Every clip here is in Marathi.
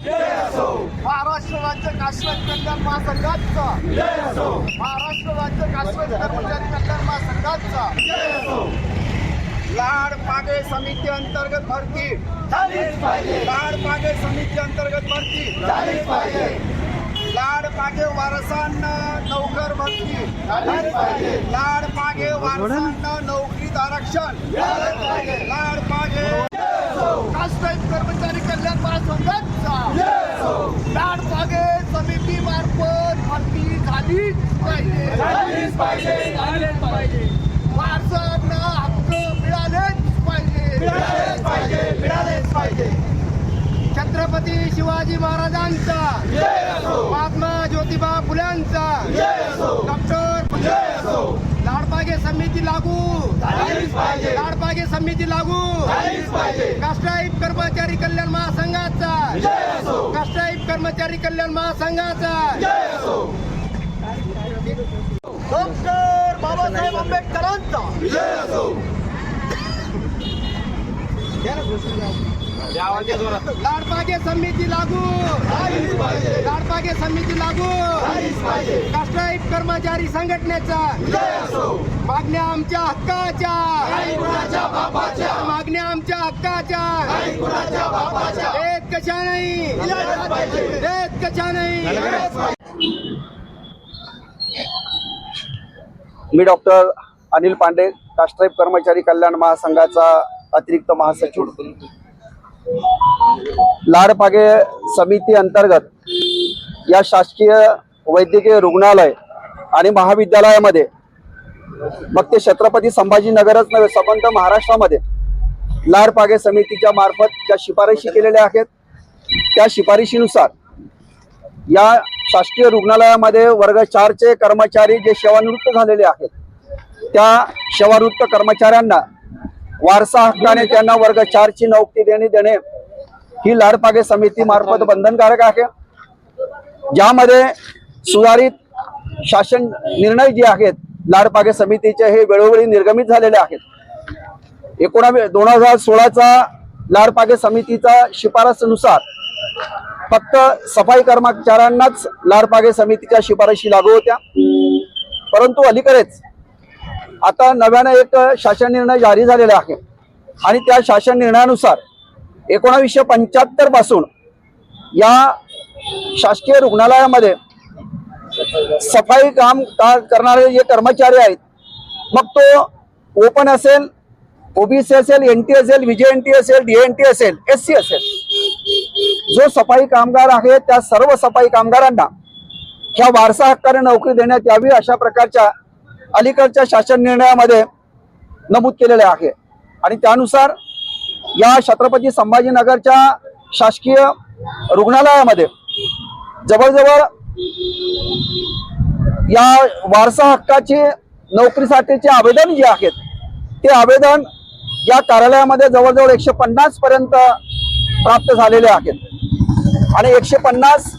महाराष्ट्र राज्य काश्मीर कल्याण महासंघाचा. महाराष्ट्र राज्य काश्मीर कर्मचारी कल्याण महासंघाचा. लाड पागे समिती अंतर्गत भरती. लाड पागे समिती अंतर्गत भरती. लाड पागे वारसांना नोकर भरती. लाड पागे वारसांना नोकरीत आरक्षण. लाड पागे कास्टाईट कर्मचारी कल्याण महासंघाचा लाड पागे समिती मार्फत भरती झालीच पाहिजे झालीच पाहिजे वारसांना हक्क मिळालेच पाहिजे मिळालेच पाहिजे छत्रपती शिवाजी महाराजांचा. महात्मा ज्योतिबा फुल्यांचा. डॉक्टर लाडपागे समिती लागू. लाडपागे समिती लागू. कष्टाईब कर्मचारी कल्याण महासंघाचा. कष्टाईब कर्मचारी कल्याण महासंघाचा. डॉक्टर बाबासाहेब आंबेडकरांचा. लाडपागे समिती लागू. लाडपागे समिती लागू. कास्टाईप कर्मचारी संघटनेचा. मागण्या आमच्या हक्काच्या. मागण्या आमच्या हक्काच्या. देत कशा नाही. देत कशा नाही. मी डॉक्टर अनिल पांडे कास्ट्राईप कर्मचारी कल्याण महासंघाचा अतिरिक्त महासचिव. लाडपागे समिती अंतर्गत या शासकीय वैद्यकीय रुग्णालय आणि महाविद्यालयामध्ये मग ते छत्रपती संभाजीनगरच नव्हे संबंध महाराष्ट्रामध्ये लाडपागे समितीच्या मार्फत ज्या शिफारशी केलेल्या आहेत त्या शिफारशीनुसार या शासकीय रुग्णालयामध्ये वर्ग चारचे कर्मचारी जे सेवानिवृत्त झालेले आहेत त्या सेवानिवृत्त कर्मचाऱ्यांना वारसा हक्काने त्यांना वर्ग चारची नोकरी देणे देणे ही लाडपागे समिती मार्फत बंधनकारक आहे. ज्यामध्ये सुधारित शासन निर्णय जे आहेत लाडपागे समितीचे हे वेळोवेळी निर्गमित झालेले आहेत. एकोणावी दोन हजार सोळाचा लाडपागे समितीचा शिफारसनुसार फक्त सफाई कर्मचाऱ्यांनाच लाडपागे समितीच्या शिफारशी लागू होत्या. परंतु अलीकडेच आता नव्यानं एक शासन निर्णय जारी झालेला आहे. आणि त्या शासन निर्णयानुसार एकोणावीसशे पंच्याहत्तरपासून या शासकीय रुग्णालयामध्ये सफाई काम का करणारे जे कर्मचारी आहेत मग तो ओपन असेल ओबीसी असेल एन टी असेल विजय एन टी असेल डीएन टी असेल एस सी असेल. जो सफाई कामगार आहे त्या सर्व सफाई कामगारांना ह्या वारसा हक्काने नोकरी देण्यात यावी अशा प्रकारच्या अलीकडच्या शासन निर्णयामध्ये नमूद केलेले आहे. आणि त्यानुसार या छत्रपती संभाजीनगरच्या शासकीय रुग्णालयामध्ये जवळजवळ या वारसा हक्काचे नोकरीसाठीचे आवेदन जे आहेत ते आवेदन या कार्यालयामध्ये जवळजवळ एकशे पन्नास पर्यंत प्राप्त झालेले आहेत. आणि एकशे पन्नास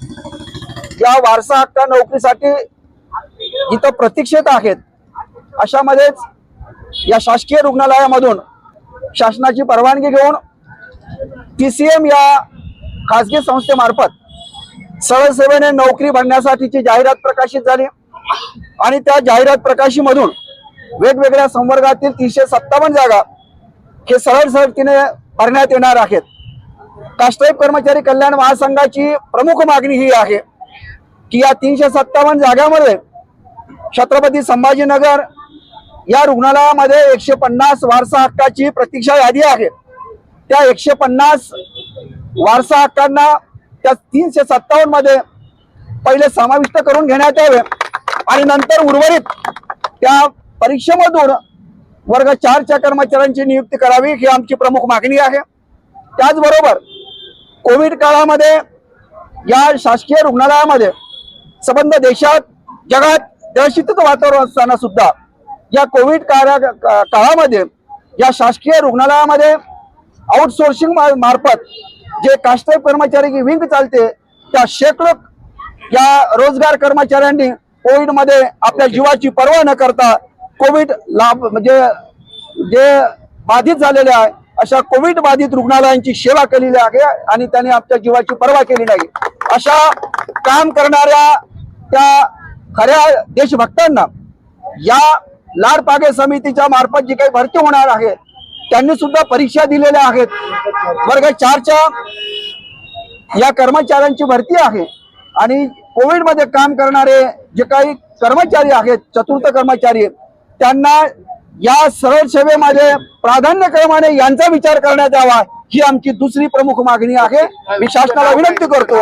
या वारसा हक्क नोकरीसाठी इथं प्रतीक्षेत आहेत. अशामध्येच या शासकीय रुग्णालयामधून शासनाची परवानगी घेऊन टी सी एम या खासगी संस्थेमार्फत सरळ सेवेने नोकरी भरण्यासाठीची जाहिरात प्रकाशित झाली. आणि त्या जाहिरात प्रकाशीमधून वेगवेगळ्या संवर्गातील तीनशे सत्तावन्न जागा हे सरळ सरतीने भरण्यात येणार आहेत. कास्टाईप कर्मचारी कल्याण महासंघाची प्रमुख मागणी ही आहे की या तीनशे सत्तावन्न जागामध्ये छत्रपती संभाजीनगर या रुग्णालयामध्ये एकशे पन्नास वारसा हक्काची प्रतीक्षा यादी आहे. त्या एकशे पन्नास वारसा हक्कांना त्या तीनशे सत्तावन्नमध्ये पहिले समाविष्ट करून घेण्यात यावे आणि नंतर उर्वरित त्या परीक्षेमधून वर्ग चारच्या कर्मचाऱ्यांची नियुक्ती करावी ही आमची प्रमुख मागणी आहे. त्याचबरोबर कोविड काळामध्ये या शासकीय रुग्णालयामध्ये संबंध देशात जगात दहशतीचं वातावरण असताना सुद्धा या कोविड काळा काळामध्ये या शासकीय रुग्णालयामध्ये आउटसोर्सिंग मार्फत जे कास्टाईप कर्मचारी विंग चालते त्या शेकडो या रोजगार कर्मचाऱ्यांनी कोविडमध्ये आपल्या जीवाची पर्वा न करता कोविड लाभ म्हणजे जे बाधित झालेले आहे अशा कोविड बाधित रुग्णालयांची सेवा केलेली आहे आणि त्यांनी आपल्या जीवाची पर्वा केली नाही. अशा काम करणाऱ्या त्या खऱ्या देशभक्तांना या लाड पागे समितीच्या मार्फत जी काही भरती होणार आहे त्यांनी सुद्धा परीक्षा दिलेल्या आहेत. वर्ग चारच्या या कर्मचाऱ्यांची भरती आहे आणि कोविडमध्ये काम करणारे जे काही कर्मचारी आहेत चतुर्थ कर्मचारी त्यांना या सरळ सेवेमध्ये प्राधान्यक्रमाने यांचा विचार करण्यात यावा ही आमची दुसरी प्रमुख मागणी आहे. मी शासनाला विनंती करतो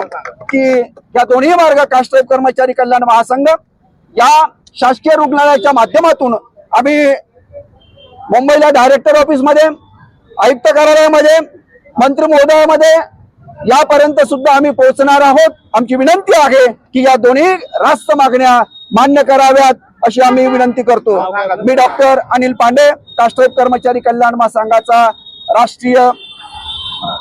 की या दोन्ही मार्ग कास्ट्रेप कर्मचारी कल्याण महासंघ या शासकीय रुग्णालयाच्या माध्यमातून आम्ही मुंबईला डायरेक्टर ऑफिसमध्ये आयुक्त कार्यालयामध्ये मंत्री महोदयामध्ये यापर्यंत सुद्धा आम्ही पोहोचणार आहोत. आमची विनंती आहे की या दोन्ही रास्त मागण्या मान्य कराव्यात. अशी आम्ही विनंती करतो. मी डॉक्टर अनिल पांडे कास्ट्रेप कर्मचारी कल्याण महासंघाचा राष्ट्रीय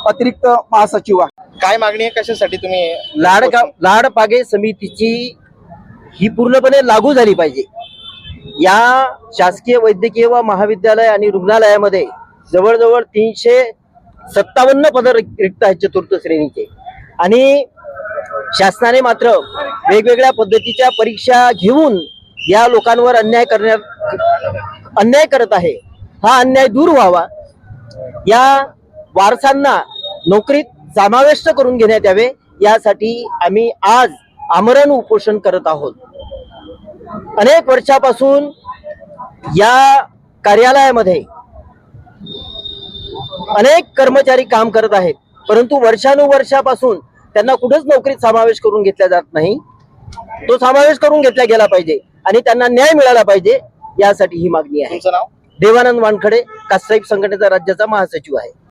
अतिरिक्त महासचिव आहे. काय मागणी आहे? कशासाठी तुम्ही लाडगाव लाडपागे समितीची ही पूर्णपणे लागू झाली पाहिजे. या शासकीय वैद्यकीय व महाविद्यालय आणि रुग्णालयामध्ये जवळजवळ तीनशे सत्तावन्न पद रिक- रिक्त आहेत चतुर्थ श्रेणीचे. आणि शासनाने मात्र वेगवेगळ्या पद्धतीच्या परीक्षा घेऊन या लोकांवर अन्याय करण्यात अन्याय करत आहे. हा अन्याय दूर व्हावा. या वारसांना नोकरीत समाविष्ट करून घेण्यात यावे. यासाठी आम्ही आज आमरण उपोषण करत आहोत. अनेक वर्षापासून या कार्यालयामध्ये अनेक कर्मचारी काम करत आहेत. परंतु वर्षानुवर्षापासून त्यांना कुठेच नोकरीत समावेश करून घेतला जात नाही. तो समावेश करून घेतला गेला पाहिजे. आणि त्यांना न्याय मिळाला पाहिजे यासाठी ही मागणी आहे. तुमचं नाव? देवानंद वानखडे कास्ट्राईप संघटनेचा राज्याचा महासचिव आहे.